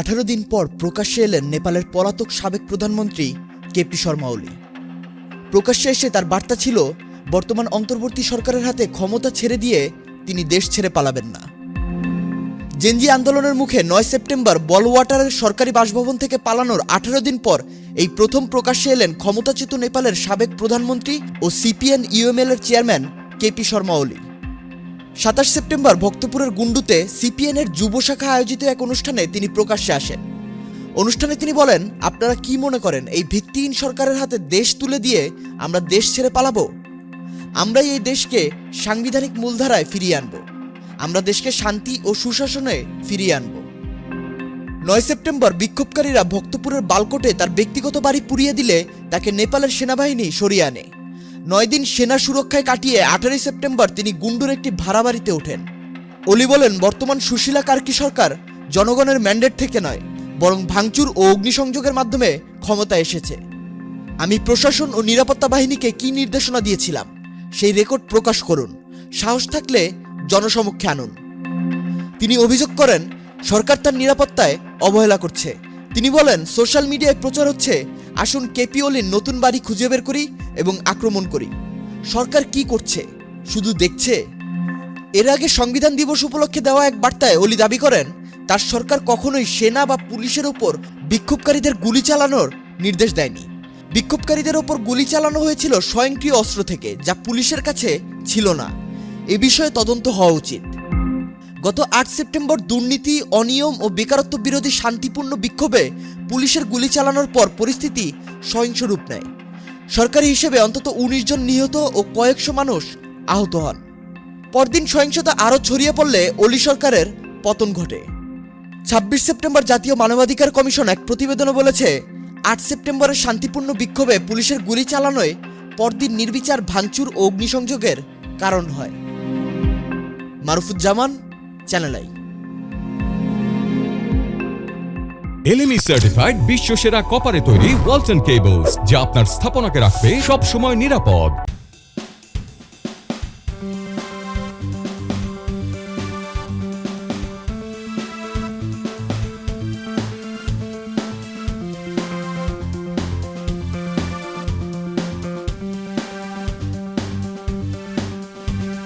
আঠারো দিন পর প্রকাশ্যে এলেন নেপালের পলাতক সাবেক প্রধানমন্ত্রী কেপি শর্মা ওলি। প্রকাশ্যে এসে তার বার্তা ছিল, বর্তমান অন্তর্বর্তী সরকারের হাতে ক্ষমতা ছেড়ে দিয়ে তিনি দেশ ছেড়ে পালাবেন না। জেনজি আন্দোলনের মুখে নয় সেপ্টেম্বর বলওয়াটারের সরকারি বাসভবন থেকে পালানোর আঠারো দিন পর এই প্রথম প্রকাশ্যে এলেন ক্ষমতাচ্যুত নেপালের সাবেক প্রধানমন্ত্রী ও সিপিএন ইউএমএল এর চেয়ারম্যান কেপি শর্মা ওলি। সাতাশ সেপ্টেম্বর ভক্তপুরের গুন্ডুতে সিপিএন এর যুব শাখা আয়োজিত এক অনুষ্ঠানে তিনি প্রকাশ্যে আসেন। অনুষ্ঠানে তিনি বলেন, আপনারা কি মনে করেন, এই ভিত্তিহীন সরকারের হাতে দেশ তুলে দিয়ে আমরা দেশ ছেড়ে পালাবো? আমরাই এই দেশকে সাংবিধানিক মূলধারায় ফিরিয়ে আনব। আমরা দেশকে শান্তি ও সুশাসনে ফিরিয়ে আনব। নয় সেপ্টেম্বর বিক্ষোভকারীরা ভক্তপুরের বালকোটে তার ব্যক্তিগত বাড়ি পুড়িয়ে দিলে তাকে নেপালের সেনাবাহিনী সরিয়ে আনে। নয় দিন সেনা সুরক্ষায় কাটিয়ে আঠারোই সেপ্টেম্বর তিনি গুন্ডুর একটি ভাড়া বাড়িতে ওঠেন। অলি বলেন, বর্তমান সুশীলা কার্কি সরকার জনগণের ম্যান্ডেট থেকে নয়, বরং ভাঙচুর ও অগ্নিসংযোগের মাধ্যমে ক্ষমতা এসেছে। আমি প্রশাসন ও নিরাপত্তা বাহিনীকে কি নির্দেশনা দিয়েছিলাম, সেই রেকর্ড প্রকাশ করুন। সাহস থাকলে জনসমক্ষে আনুন। তিনি অভিযোগ করেন, সরকার তার নিরাপত্তায় অবহেলা করছে। তিনি বলেন, সোশ্যাল মিডিয়ায় প্রচার হচ্ছে আসুন কেপি ওলির নতুন বাড়ি খুঁজে বের করি এবং আক্রমণ করি। সরকার কি করছে? শুধু দেখছে? এর আগে সংবিধান দিবস উপলক্ষে দেওয়া এক বার্তায় অলি দাবি করেন, তার সরকার কখনোই সেনা বা পুলিশের ওপর বিক্ষোভকারীদের গুলি চালানোর নির্দেশ দেয়নি। বিক্ষোভকারীদের ওপর গুলি চালানো হয়েছিল স্বয়ংক্রিয় অস্ত্র থেকে, যা পুলিশের কাছে ছিল না। এ বিষয়ে তদন্ত হওয়া উচিত। গত আট সেপ্টেম্বর দুর্নীতি, অনিয়ম ও বেকারত্ব বিরোধী শান্তিপূর্ণ বিক্ষোভে পুলিশের গুলি চালানোর পর পরিস্থিতি সহিংস রূপ নেয়। সরকারি হিসেবে অন্তত উনিশ জন নিহত ও কয়েকশো মানুষ আহত হন। পরদিন সহিংসতা আরও ছড়িয়ে পড়লে অলি সরকারের পতন ঘটে। ছাব্বিশ সেপ্টেম্বর জাতীয় মানবাধিকার কমিশন এক প্রতিবেদনে বলেছে, আট সেপ্টেম্বরের শান্তিপূর্ণ বিক্ষোভে পুলিশের গুলি চালানোয় পরদিন নির্বিচার ভাঙচুর ও অগ্নিসংযোগের কারণ হয়। Marufuzzaman channel I LME certified বিশ্ব সেরা কপারে তৈরি ওয়ালটন কেবলস যা আপনার স্থাপনাকে রাখবে সব সময় নিরাপদ।